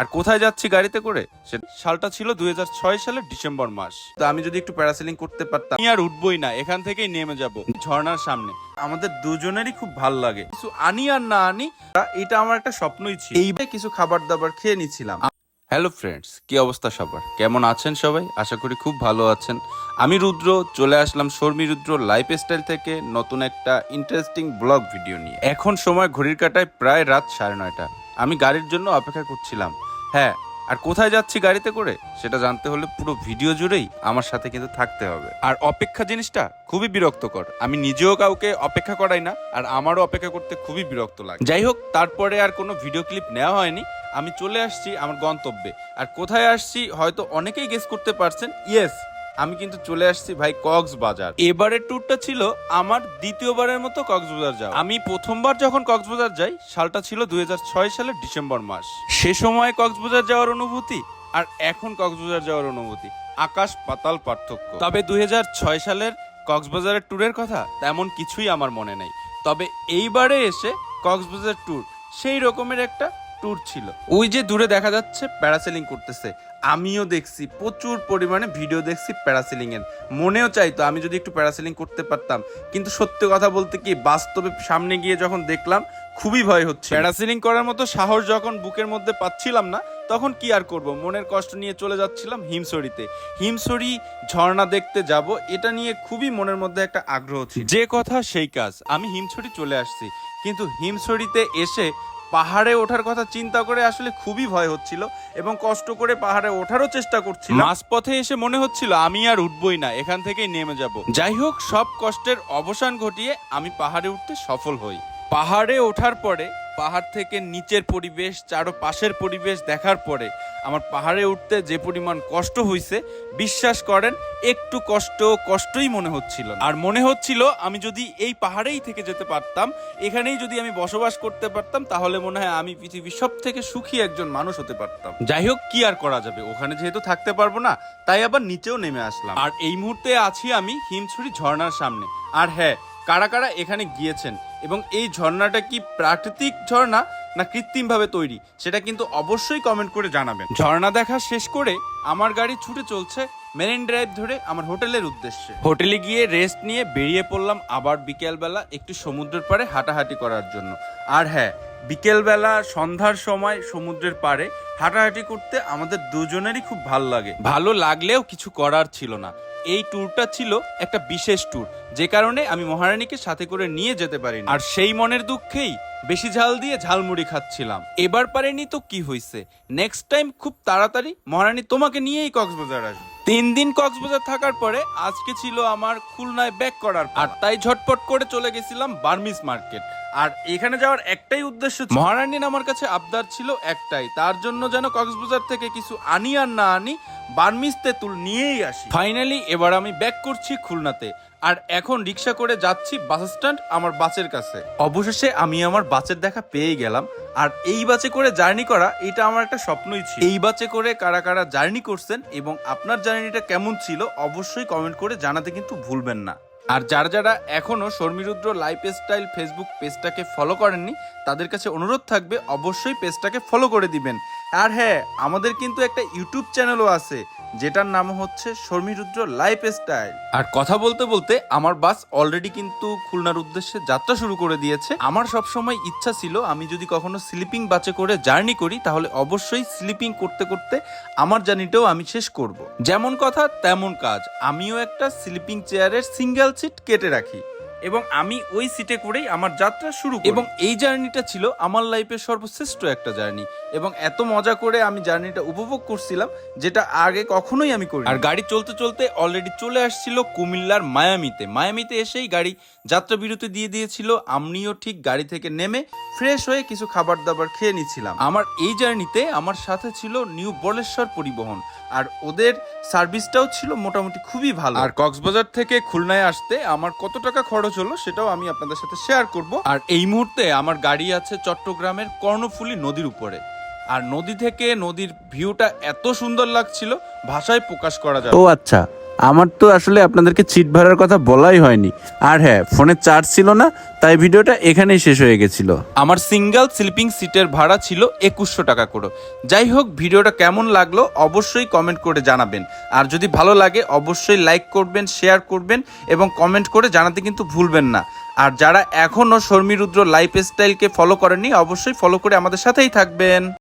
আর কোথায় যাচ্ছি গাড়িতে করে? সে সালটা ছিল দুই হাজার ছয় সালের ডিসেম্বর মাস। তো আমি যদি একটু প্যারাসেলিং করতে পারতাম, আমি আর উঠবই না, এখান থেকেই নেমে যাব, ঝর্ণার সামনে। আমাদের দুজনেরই খুব ভালো লাগে। কিছু আনি আর না আনি এটা আমার একটা স্বপ্নই ছিল। এইভাবে কিছু খাবার দাবার খেয়ে নিছিলাম। হ্যালো ফ্রেন্ডস কি অবস্থা সবার? কেমন আছেন সবাই? আশা করি খুব ভালো আছেন। আমি রুদ্র, চলে আসলাম শর্মী রুদ্র লাইফ স্টাইল থেকে নতুন একটা ইন্টারেস্টিং ব্লগ ভিডিও নিয়ে। এখন সময় ঘড়ির কাটায় প্রায় রাত সাড়ে নয়টা। আমি গাড়ির জন্য অপেক্ষা করছিলাম। হ্যাঁ আর কোথায় যাচ্ছি গাড়িতে করে, সেটা জানতে হলে পুরো ভিডিও জুড়েই আমার সাথে কিন্তু থাকতে হবে। আর অপেক্ষা জিনিসটা খুবই বিরক্তকর। আমি নিজেও কাউকে অপেক্ষা করাই না, আর আমারও অপেক্ষা করতে খুবই বিরক্ত লাগে। যাই হোক, তারপরে আর কোনো ভিডিও ক্লিপ নেওয়া হয়নি। আমি চলে আসছি আমার গন্তব্যে। আর কোথায় আসছি, হয়তো অনেকেই গেস করতে পারছেন ইয়েস আমি কিন্তু চলে আসছি ভাই কক্সবাজার। এবারের ট্যুরটা ছিল আমার দ্বিতীয়বারের মতো কক্সবাজার যাওয়া। আমি প্রথমবার যখন কক্সবাজার যাই, সালটা ছিল দু হাজার ছয় সালের ডিসেম্বর মাস। সে সময় কক্সবাজার যাওয়ার অনুভূতি আর এখন কক্সবাজার যাওয়ার অনুভূতি। আকাশ পাতাল পার্থক্য। তবে দুই হাজার ছয় সালের কক্সবাজারের ট্যুরের কথা তেমন কিছুই আমার মনে নেই। তবে এইবারে এসে কক্সবাজার ট্যুর সেই রকমের একটা ট্যুর ছিল। ওই যে দূরে দেখা যাচ্ছে প্যারাসেলিং করতেছে। আমিও দেখছি, প্রচুর পরিমাণে ভিডিও দেখছি প্যারাসেলিং এর। মনেও চাইতো আমি যদি একটু প্যারাসেলিং করতে পারতাম। কিন্তু সত্যি কথা বলতে কি, বাস্তবে সামনে গিয়ে যখন দেখলাম, খুবই ভয় হচ্ছে প্যারাসেলিং করার মতো সাহস যখন বুকের মধ্যে পাচ্ছিলাম না, তখন কি আর করব? মনের কষ্ট নিয়ে চলে যাচ্ছিলাম হিমসরিতে। হিমসরি ঝর্ণা দেখতে যাব, এটা নিয়ে খুবই মনের মধ্যে একটা আগ্রহ ছিল। যে কথা সেই কাজ, আমি হিমছড়ি চলে আসছি। কিন্তু হিমছড়িতে এসে পাহাড়ে ওঠার কথা চিন্তা করে আসলে খুবই ভয় হচ্ছিল এবং কষ্ট করে পাহাড়ে ওঠারও চেষ্টা করছিল। মাঝপথে এসে মনে হচ্ছিল, আমি আর উঠবই না, এখান থেকেই নেমে যাব। যাই হোক, সব কষ্টের অবসান ঘটিয়ে আমি পাহাড়ে উঠতে সফল হই। পাহাড়ে ওঠার পরে পাহাড় থেকে নিচের পরিবেশ চারো পাশের পরিবেশ দেখার পরে আমার পাহাড়ে উঠতে যে পরিমাণ কষ্ট হইছে, বিশ্বাস করেন, একটু কষ্ট, কষ্টই মনে হচ্ছিল আর মনে হচ্ছিল আমি যদি এই পাহাড়েই থেকে যেতে পারতাম, এখানেই যদি আমি বসবাস করতে পারতাম, তাহলে মনে হয় আমি পৃথিবীর সব থেকে সুখী একজন মানুষ হতে পারতাম। যাই হোক, কি আর করা যাবে? ওখানে যেহেতু থাকতে পারব না, তাই আবার নিচেও নেমে আসলাম। আর এই মুহূর্তে আছি আমি হিমছড়ি ঝর্ণার সামনে। আর হ্যাঁ কারা কারা এখানে গিয়েছেন? এবং এই ঝর্ণাটা কি প্রাকৃতিক ঝর্ণা না কৃত্রিম ভাবে তৈরি? সেটা কিন্তু অবশ্যই কমেন্ট করে জানাবেন। ঝর্ণা দেখা শেষ করে আমার গাড়ি ছুটে চলছে মেরিন ড্রাইভ ধরে আমার হোটেলের উদ্দেশ্যে। হোটেলে গিয়ে রেস্ট নিয়ে বেরিয়ে পড়লাম আবার বিকেলবেলা একটু সমুদ্রের পাড়ে হাঁটাহাঁটি করার জন্য। আর হ্যাঁ বিকেলবেলা সন্ধ্যার সময় সমুদ্রের পাড়ে হাঁটাহাঁটি করতে আমাদের দুজনেরই খুব ভালো লাগে। ভালো লাগলেও কিছু করার ছিল না। এই ট্যুরটা ছিল একটা বিশেষ ট্যুর যে কারণে আমি মহারানীকে সাথে করে নিয়ে যেতে পারিনি। আর সেই মনের দুঃখেই বেশি ঝাল দিয়ে ঝালমুড়ি খাচ্ছিলাম। এবার পারেনি তো কি হয়েছে নেক্সট টাইম খুব তাড়াতাড়ি মহারানী তোমাকে নিয়েই কক্সবাজার আসবে। তিন দিন কক্সবাজার থাকার পরে আজকে ছিল আমার খুলনায় ব্যাক করার আর তাই ঝটপট করে চলে গেছিলাম বার্মিস মার্কেট। আর এখানে যাওয়ার একটাই উদ্দেশ্য মহারানীর আমার কাছে আবদার ছিল একটাই। তার জন্য যেন কক্সবাজার থেকে কিছু আনি আর না আনি বার্মিস তেঁতুল নিয়েই আসি। ফাইনালি এবার আমি ব্যাক করছি খুলনাতে। আর এখন রিক্সা করে যাচ্ছি বাস স্ট্যান্ড আমার বাসের কাছে। অবশেষে আমি আমার বাসের দেখা পেয়ে গেলাম। আর এই বাসে করে জার্নি করা, এটা আমার একটা স্বপ্নই ছিল। এই বাসে করে কারা কারা জার্নি করছেন এবং আপনার জার্নিটা কেমন ছিল, অবশ্যই কমেন্ট করে জানাতে কিন্তু ভুলবেন না। আর যারা যারা এখনও শর্মিরুদ্র লাইফ স্টাইল ফেসবুক পেজটাকে ফলো করেননি, তাদের কাছে অনুরোধ থাকবে, অবশ্যই পেজটাকে ফলো করে দিবেন। আর হ্যাঁ আমাদের কিন্তু একটা ইউটিউব চ্যানেলও আছে যেটার নাম হচ্ছে শর্মিরুদ্র লাইফ স্টাইল আর কথা বলতে বলতে আমার বাস অলরেডি কিন্তু খুলনার উদ্দেশ্যে যাত্রা শুরু করে দিয়েছে। আমার সব সময় ইচ্ছা ছিল আমি যদি কখনো স্লিপিং বাসে করে জার্নি করি, তাহলে অবশ্যই স্লিপিং করতে করতে আমার জার্নিটাও আমি শেষ করব। যেমন কথা, তেমন কাজ। আমিও একটা স্লিপিং চেয়ারের সিঙ্গেল সিট কেটে রাখি। এবং আমি ওই সিটে করেই আমার যাত্রা শুরু করি। এবং এই জার্নিটা ছিল আমার লাইফের সর্বশ্রেষ্ঠ একটা জার্নি। এবং এত মজা করে আমি জার্নিটা উপভোগ করছিলাম যেটা আগে কখনোই আমি করি আর গাড়ি চলতে চলতে অলরেডি চলে আসছিল কুমিল্লার মায়ামিতে। মায়ামিতে এসেই গাড়ি যাত্রা বিরতি দিয়ে দিয়েছিল। আমিও ঠিক গাড়ি থেকে নেমে ফ্রেশ হয়ে কিছু খাবার দাবার খেয়ে নিচ্ছিলাম। আমার এই জার্নিতে আমার সাথে ছিল নিউ বলেশ্বর পরিবহন। আর ওদের সার্ভিসটাও ছিল মোটামুটি খুবই ভালো। আর কক্সবাজার থেকে খুলনায় আসতে আমার কত টাকা খরচ হলো, সেটাও আমি আপনাদের সাথে শেয়ার করব। আর এই মুহূর্তে আমার গাড়ি আছে চট্টগ্রামের কর্ণফুলী নদীর উপরে। আর নদী থেকে নদীর ভিউটা এত সুন্দর লাগছিল, ভাষায় প্রকাশ করা যায় ও আচ্ছা। আমার তো আসলে আপনাদেরকে চিট ভাড়ার কথা বলাই হয়নি। আর হ্যাঁ ফোনে চার্জ ছিল না, তাই ভিডিওটা এখানেই শেষ হয়ে গেছিল। আমার সিঙ্গেল স্লিপিং সিটের ভাড়া ছিল একুশশো টাকা করে। যাই হোক, ভিডিওটা কেমন লাগল অবশ্যই কমেন্ট করে জানাবেন। আর যদি ভালো লাগে, অবশ্যই লাইক করবেন, শেয়ার করবেন এবং কমেন্ট করে জানাতে কিন্তু ভুলবেন না। আর যারা এখনও শর্মিরুদ্র লাইফ স্টাইলকে ফলো করেননি, অবশ্যই ফলো করে আমাদের সাথেই থাকবেন।